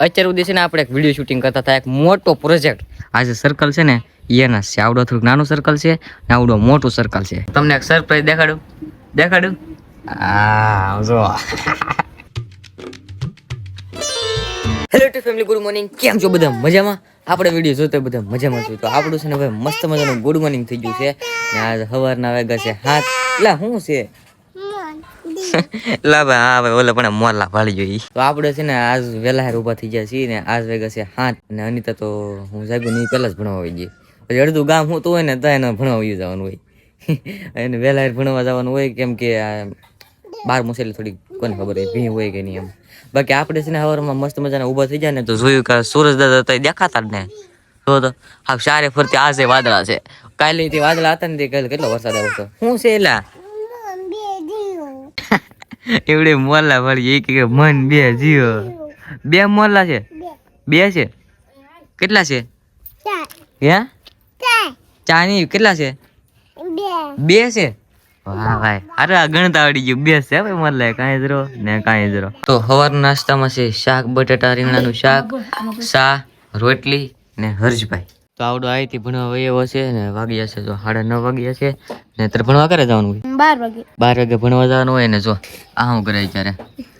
અત્યાર ને આપણે એક વીડિયો શૂટિંગ કરતા હતા. એક મોટો પ્રોજેક્ટ આ જે સર્કલ છે ને, એના છે. આવડો થોડુંક નાનું સર્કલ છે ને આવડો મોટું સર્કલ છે. તમને એક સરપ્રાઈઝ દેખાડું? દેખાડું? આ જો. Hello to family good morning કેમ છો બધા? મજામાં? આપણે વીડિયો જોતો બધા મજામાં છું તો આપણું છે ને હવે મસ્ત મજાનું ગુડ મોર્નિંગ થઈ ગયું છે. ને આજ સવારના વાગ્યા છે હાથ એટલે શું છે? લા ભાઈ હા ભાઈ ઓલે પણ મોરલા ભાળી જોઈ તો આપણે છે ને આજ વેલા હેર ઊભા થઈ ગયા ને આજ વેગા છે હાથ અને અનિતા તો હું જાગું નહીં પહેલા જ ભણવા આવી જઈએ પછી અડધું ગામ હું તો હોય ને તો એને ભણવા જવાનું હોય. એને વેલા હેર ભણવા જવાનું હોય કેમ કે બાર મુસેલી થોડી કોને ખબર હોય ભી હોય કે નહીં એમ. બાકી આપણે છે ને હવારમાં મસ્ત મજાના ઊભા થઈ જાય ને તો જોયું કે સૂરજ દાદા તો દેખાતા જ ને તો તો હા સારે ફરતી આ છે વાદળા છે. કાલે તે વાદળા હતા ને તે કાલે કેટલો વરસાદ આવ્યો હતો? શું છે એલા? એવડે મોલા વળી એક મન બે જીવો બે મોલા છે? બે છે? કેટલા છે? હે? ચાની કેટલા છે? બે છે? વાહ ગણતા આવડી ગયું. બે છે ભાઈ મોરલા કાંઈ જરો ને કાંઈ જરો તો સવાર નાસ્તામાં છે શાક, બટાટા, રીંગણાનું શાક શા રોટલી ને હર્ષભાઈ. તો આવડો અહીંથી ભણવા વયો હશે ને વાગ્યા છે, તો સાડા નવ વાગ્યા છે. ને તારે ભણવા કરે જવાનું હોય? બાર વાગે. બાર વાગે ભણવા જવાનું હોય ને જો. આ શું કરે ત્યારે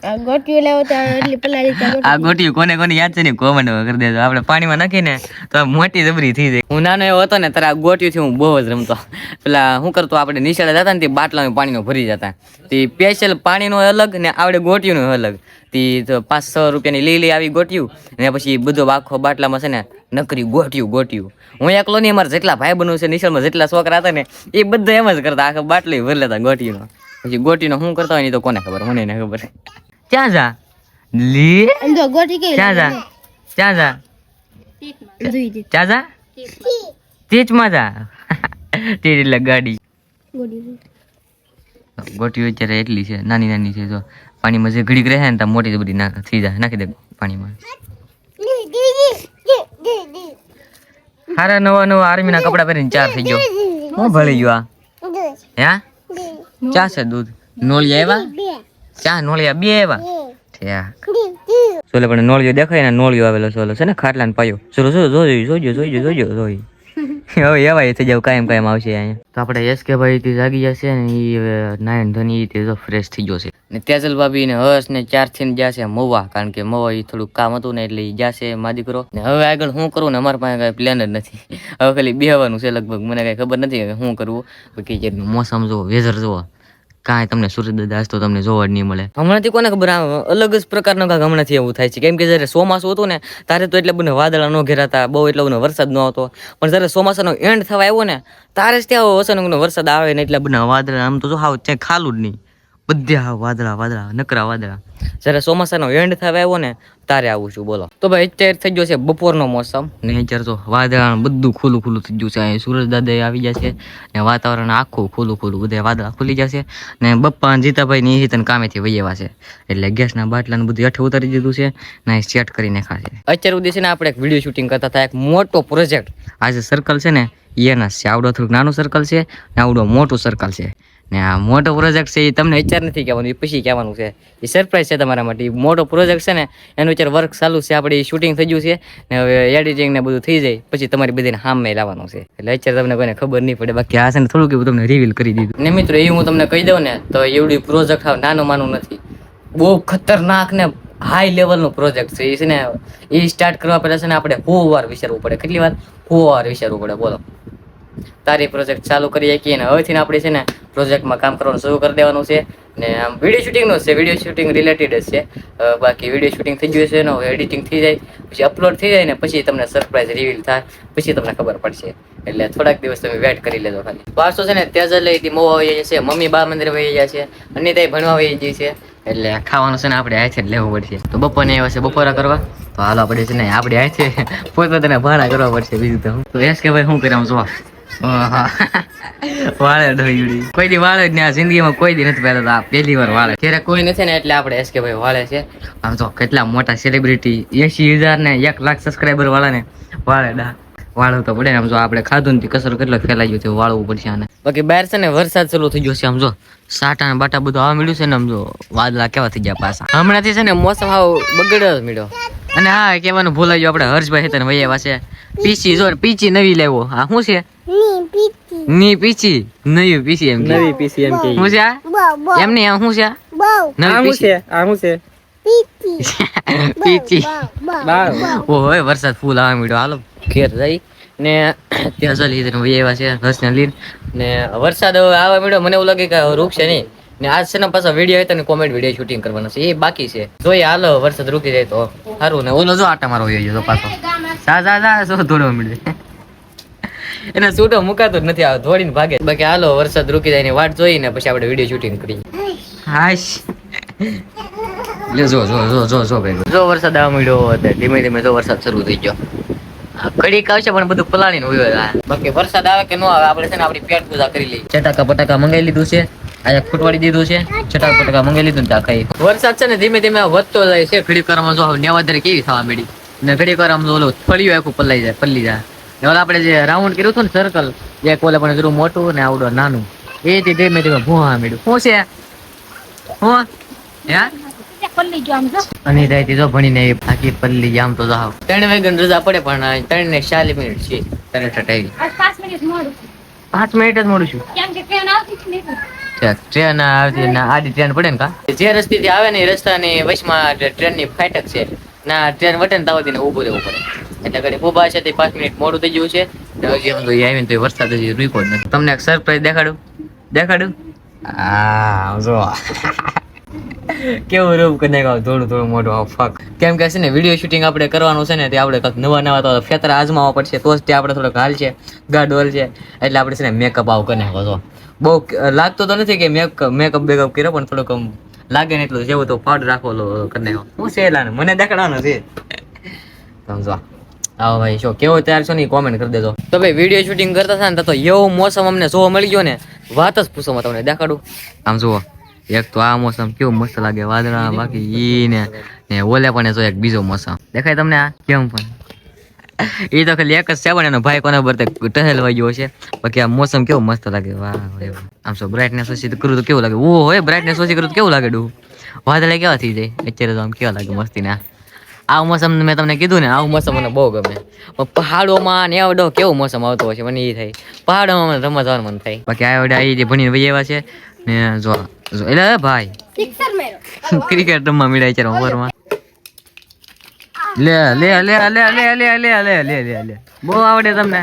આ ગોટીઓ લેવો તો એટલી પલાળી આ ગોટી કોને કોને યાદ છે ને કોમેન્ટ કરી દેજો. આપણે પાણીમાં નાખીને તો મોટી જબરી થઈ જાય. હું નાનો એવો હતો ને આ થી હું બહુ જ રમતો. પેલા શું કરતો આપણે નિશાળે જતા ને તે બાટલામાં પાણીનો ભરી જતા. તે સ્પેશિયલ પાણીનો અલગ ને આવડે ગોટીનું અલગ. તી તો પાંચ સો રૂપિયાની લીલી આવી ગોટ્યું ને પછી બધો આખો બાટલામાં છે ને નકરી ગોટ્યું ગોટ્યું હું એકલો નહીં અમારા જેટલા ભાઈ બનવું છે નિશાળમાં જેટલા છોકરા હતા ને એ બધા એમ જ કરતા આખા બાટલી ભરી લેતા ગોટીનો પછી ગોટીનો શું કરતા હોય ને તો કોને ખબર મને એને ખબર. ક્યાં જા? લી? ગોટી ક્યાં જા? ક્યાં જા? ક્યાં જા? તેજમાં જા. તેજ એટલે ગાડી ગોટી અત્યારે એટલી છે નાની નાની છે જો. પાણીમાં જે ઘડીક રહે ને ત્યાં મોટી બધી નાખ થઈ જાય. નાખી દે પાણીમાં. હારા નવા નવા આર્મીના કપડા પહેરીને ચાર થઈ ગયો. હું ભળી ગયો આ? હે? ચા છે દૂધ? નોળિયા આવ્યા ચા નોળિયા બે આવ્યા ઠ્યાક સોલે પણ નોળિયો દેખાય ને નોળિયો આવેલો સોલો. છે ને ખાટલા ને પાયો. સોલો જો જોજો જોજો જોજો જોજો જોઈ હવે એવા થઈ જાવ કાયમ કાયમ આવશે અહીંયા. તો આપણે એસ કે ભાઈ થી જાગી જશે ને એ નાયણ ધોની તે તો ફ્રેશ થઈ જશે ને તેજલ ભાભી ને હર્ષ ને ચારથી જશે મવા કારણ કે મવા એ થોડુંક કામ હતું ને એટલે એ જશે મા દીકરો ને હવે આગળ શું કરવું ને અમારા પાસે કઈ પ્લાન જ નથી. હવે ખાલી બેહવાનું છે લગભગ. મને કઈ ખબર નથી કે શું કરવું બાકી મોસમ જુઓ વેધર જુઓ. કાંઈ તમને સૂર્યદાદા તો તમને જોવા જ નહીં મળે. હમણાંથી કોને ખબર, આ અલગ જ પ્રકારનો કાંક હમણાંથી એવું થાય છે. કેમ કે જ્યારે ચોમાસું હતું ને, ત્યારે તો એટલે બધે વાદળા ન ઘેરાતા, બહુ એટલો બધો વરસાદ ન આવતો પણ જ્યારે ચોમાસાનો એન્ડ થવા આવ્યો ને, ત્યારે જ ત્યાં અચાનકનો વરસાદ આવે ને એટલે બધા વાદળા. આમ તો જો હાવ ત્યાં ખાલું જ નહીં. બધે વાદળા વાદળા નકરા વાદળા. જ્યારે ચોમાસાનો એન્ડ થવા આવ્યો ને તારે આવું છું બોલો. તો ભાઈ અત્યારે થઈ ગયો છે બપોરનો મોસમ. ને અત્યારે તો વાદળા બધું ખુલ્લું ખુલ્લું થઈ ગયું છે. અહીં સૂરજ દાદા આવી જશે ને વાતાવરણ આખું ખુલ્લું ખુલ્લું બધા વાદળા ખુલી જશે ને બપ્પા અને જીતાભાઈ ની હિતન કામેથી વહી આવ્યા છે. એટલે ગેસના બાટલાને બધું હેઠે ઉતારી દીધું છે. ને સેટ કરીને ખાશે અત્યારે સુધી છે ને આપણે એક વીડિયો શૂટિંગ કરતા હતા. એક મોટો પ્રોજેક્ટ આજે સર્કલ છે ને એના છે. આવડો થોડુંક નાનું સર્કલ છે. ને આવડો મોટું સર્કલ છે. ને આ મોટો પ્રોજેક્ટ છે એ તમને વિચાર નથી કહેવાનું, એ પછી કહેવાનું છે. એ સરપ્રાઈઝ છે તમારા માટે. મોટો પ્રોજેક્ટ છે ને, એનું વિચાર વર્ક ચાલુ છે, આપણે શૂટિંગ થઈ ગયું છે ને હવે એડિટિંગ ને બધું થઈ જાય, પછી તમારી બધાને હામે લાવવાનું છે. એટલે અત્યારે તમને કોઈને ખબર નહીં પડે, બાકી આ છે ને થોડુંક એવું તમને રિવીલ કરી દીધું. ને મિત્રો એ હું તમને કહી દઉં ને, તો એવડી પ્રોજેક્ટ હાવ નાનું માનું નથી. બહુ ખતરનાક ને હાઈ લેવલનો પ્રોજેક્ટ છે. એ છે ને, એ સ્ટાર્ટ કરવા પહેલા છે ને, આપણે હો વાર વિચારવું પડે. કેટલી વાર? હો વાર વિચારવું પડે, બોલો. તારી પ્રોજેક્ટ ચાલુ કરી શકીએ અને હવેથી આપણે છે ને પ્રોજેક્ટમાં કામ કરવાનું શરૂ કરી દેવાનું છે. ને આમ વીડિયો શૂટિંગનું છે. વીડિયો શૂટિંગ રિલેટેડ જ છે. બાકી વીડિયો શૂટિંગ થઈ ગયું છે એનો એડિટિંગ થઈ જાય. પછી અપલોડ થઈ જાય ને પછી તમને સરપ્રાઈઝ રિવીલ થાય. પછી તમને ખબર પડશે. એટલે થોડાક દિવસ તમે વેટ કરી લેજો ખાલી. વારસો છે ને જ લઈ મોવા વહી જાય છે. મમ્મી બા મંદિર વહી જાય છે. અને ત્યાં ભણવા વહી જાય છે. એટલે ખાવાનું છે ને આપણે હાથે જ લેવું પડશે. તો બપોરને આવ્યા છે બપોરા કરવા. તો હાલો આપણે છે ને આપણે પોતે પોતપોતાને ભાડા કરવા પડશે બીજું તો. એસ કે ભાઈ શું કરે આમ જોવા વાળે ડોયડી. કોઈ દી વાળે ને આ જિંદગીમાં કોઈ દી નથી પહેલા આ પહેલી વાર વાળે. ત્યારે કોઈ નથી ને એટલે આપણે એસકે ભાઈ વાળે છે. આમ તો કેટલા મોટા સેલિબ્રિટી એસી હજાર ને એક લાખ સબસ્ક્રાઈબર વાળાને વાળે ડા. વાળવું તો પડે આમ જો આપણે ખાધું ને કસર કેટલો ફેલાઈ ગયો છે વાળવું પડશે આને. બાકી બહાર છે ને વરસાદ ચાલુ થઈ ગયો છે આમ જો. સાટા ને બાટા બધું આવવા મળ્યું છે ને આમ જો. વાદળા કેવા થઈ ગયા પાછા. હમણાંથી છે ને મોસમ આવ બગડ્યો મળ્યો અને હા કહેવાનું ભૂલાઈ ગયું. આપણે હર્ષભાઈ હેતન ભાઈ એવા છે પીસી જો પીચી નવી લેવો હા શું છે? ની પીચી નવી પીસી એમ નવી પીસી એમ કે. હું છે એમ ને હું છે નવી પીસી? છે? આ હું છે? પીચી બાર ઓહો વરસાદ ફૂલ આવે મીડો હાલો ઘેર જઈ ને ત્યાં ચાલી હેતન ભાઈ એવા છે હર્ષને લીન ને વરસાદ હવે આવે મીડો મને એવું લાગે કે રૂકશે નહીં. ને આજ છે ને પાછા વીડિયો હોય તો કોમેન્ટ વીડિયો શૂટિંગ કરવાનો છે. એ બાકી છે. જોઈએ હાલો વરસાદ રૂકી જાય તો. સારું ને ઓલો જો આટા મારો હોય તો પાછો. સા સા સા સો દોડવા મળે એને છૂટો મુકાતો જ નથી આવે દોડીને ભાગે. બાકી હાલો વરસાદ રૂકી જાય ને વાટ જોઈને પછી આપણે વીડિયો શૂટિંગ કરીએ. હાશ. લે જો જો જો જો જો ભાઈ. જો વરસાદ આવવા મળ્યો હતો ધીમે ધીમે જો વરસાદ શરૂ થઈ ગયો. કડીક ઘડીક આવશે પણ બધું પલાળીને ઉયો બાકી વરસાદ આવે કે ન આવે આપણે છે ને આપણી પેટ પૂજા કરી લઈએ. ચટાકા પટાકા મંગાવી લીધું છે અહીંયા ફૂટવાડી દીધું છે ચટાકા પટાકા મંગાવી લીધું ને ત્યાં ખાઈ વરસાદ છે ને ધીમે ધીમે વધતો જાય છે. ઘડીક વારમાં જો નેવાદર કેવી થવા મળી ને ઘડીક વારમાં ઓલું ફળિયું આખું પલાઈ જાય પલ્લી જાય. ઓલા આપણે જે રાઉન્ડ કર્યું હતું ને સર્કલ જે કોલે પણ જરૂર મોટું ને આવડો નાનું એ થી ધીમે ધીમે ભૂહા મેળ્યું. શું છે? હું? અને જો ભણીને આખી પલ્લી જામ તો જાવ ત્રણ વાગ્યાની રજા પડે પણ ત્રણ ને ચાલીસ મિનિટ છે. અટાવી પાંચ મિનિટ જ મોડું. છું. ટ્રેન આવતી જ ટ્રેન ના આડી ટ્રેન પડે ને કા? જે રસ્તેથી આવે ને એ રસ્તાની વચમાં ટ્રેનની ફાટક છે. ના ટ્રેન વટે ને તાવતી ને ઊભું રહેવું પડે. એટલે ઘડી ઊભા છે તે પાંચ મિનિટ મોડું થઈ ગયું છે. હજી આમ તો આવીને તો વરસાદ હજી રૂક્યો જ નથી. તમને એક સરપ્રાઈઝ દેખાડું. દેખાડું? આ જો. કેવું રૂપ કને કાવ થોડું થોડું મોટું આવ ફક કેમ કે છે ને વીડિયો શૂટિંગ આપણે કરવાનું છે ને તે આપણે કંઈક નવા નવા તો ફેતરા આજમાવા પડશે તો જ તે આપણે થોડોક હાલ છે ગાડોલ છે. એટલે આપણે છે ને મેકઅપ આવ કને કહો બહુ લાગતો તો નથી કે મેકઅપ મેકઅપ બેકઅપ કર્યો પણ થોડોક આમ લાગે ને એટલું જેવું તો પાડ રાખો કરી નાખો છે મને દેખાડવાનું છે. સમજો આવો ભાઈ, શો, કેવો તૈયાર છો ને કોમેન્ટ કરી દેજો. તો ભાઈ વીડિયો શૂટિંગ કરતા હતા ને તો એવો મોસમ અમને જોવા મળી ગયો ને, વાત જ પૂછો તમને દેખાડું. આમ જુઓ, એક તો આ મોસમ કેવું મસ્ત લાગે, વાદળા, બાકી ઈ ને ને ઓલે પણ જો એક બીજો મોસમ. દેખાય તમને આ? કેમ પણ? એ તો ખાલી એક જ છે પણ એનો ભાઈ કોના બરતે ટહેલવા ગયો છે બાકી આ મોસમ કેવો મસ્ત લાગે, વાહ. આમ શું બ્રાઇટનેસ ઓછી કરું તો કેવું લાગે? ઓ હોય બ્રાઇટનેસ ઓછી કરું તો કેવું લાગે ડું વાદળા કેવા થઈ જાય? અત્યારે તો આમ કેવા લાગે મસ્તી ના આ મોસમ મેં તમને કીધું ને આવું મોસમ મને બહુ ગમે પણ પહાડોમાં ને આવડો કેવો મોસમ આવતો હશે છે મને એ થાય પહાડોમાં મને રમવા જવાનું મન થાય બાકી આવડે આ જે ભણીને ભાઈ આવ્યા છે ને જો જો એટલે ભાઈ ક્રિકેટ રમવા મળ્યા છે ઓવરમાં લે લે લે લે લે લે લે લે લે લે લે બહુ આવડે તમને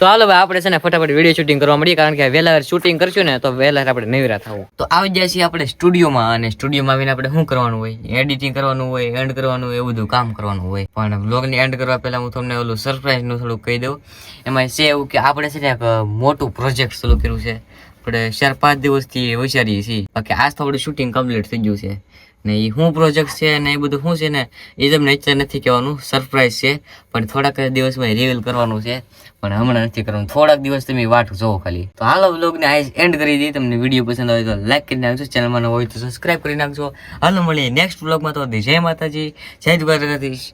તો હાલો ભાઈ આપણે છે ને ફટાફટ વીડિયો શૂટિંગ કરવા મળીએ કારણ કે વહેલા શૂટિંગ કરશું ને, તો વહેલા આપણે નવીરા થવું. તો આવી જાય છીએ આપણે સ્ટુડિયોમાં અને સ્ટુડિયોમાં આવીને આપણે શું કરવાનું હોય? એડિટિંગ કરવાનું હોય એન્ડ કરવાનું હોય, એવું બધું કામ કરવાનું હોય. પણ બ્લોગને એન્ડ કરવા પહેલાં હું તમને ઓલું સરપ્રાઈઝનું થોડું કહી દઉં. એમાં છે એવું કે આપણે છે ને એક મોટું પ્રોજેક્ટ શરૂ કર્યું છે. આપણે ચાર પાંચ દિવસથી હોશિયારી છીએ. બાકી આજ આપણું શૂટિંગ કમ્પ્લીટ થઈ ગયું છે. ને એ શું પ્રોજેક્ટ છે ને એ બધું શું છે ને એ તમને અત્યારે નથી કહેવાનું. સરપ્રાઈઝ છે. પણ થોડાક દિવસમાં રિવીલ કરવાનું છે. પણ હમણાં નથી કરવાનું. થોડાક દિવસ તમે વાટ જોવો ખાલી. તો હાલો બ્લોગને આ એન્ડ કરી દઈએ. તમને વીડિયો પસંદ આવે તો લાઈક કરી નાખજો. ચેનલમાં ન હોય તો સબસ્ક્રાઈબ કરી નાખજો. હાલો મળીએ નેક્સ્ટ બ્લોગમાં તો જય માતાજી. જય દ્વારકાધીશ.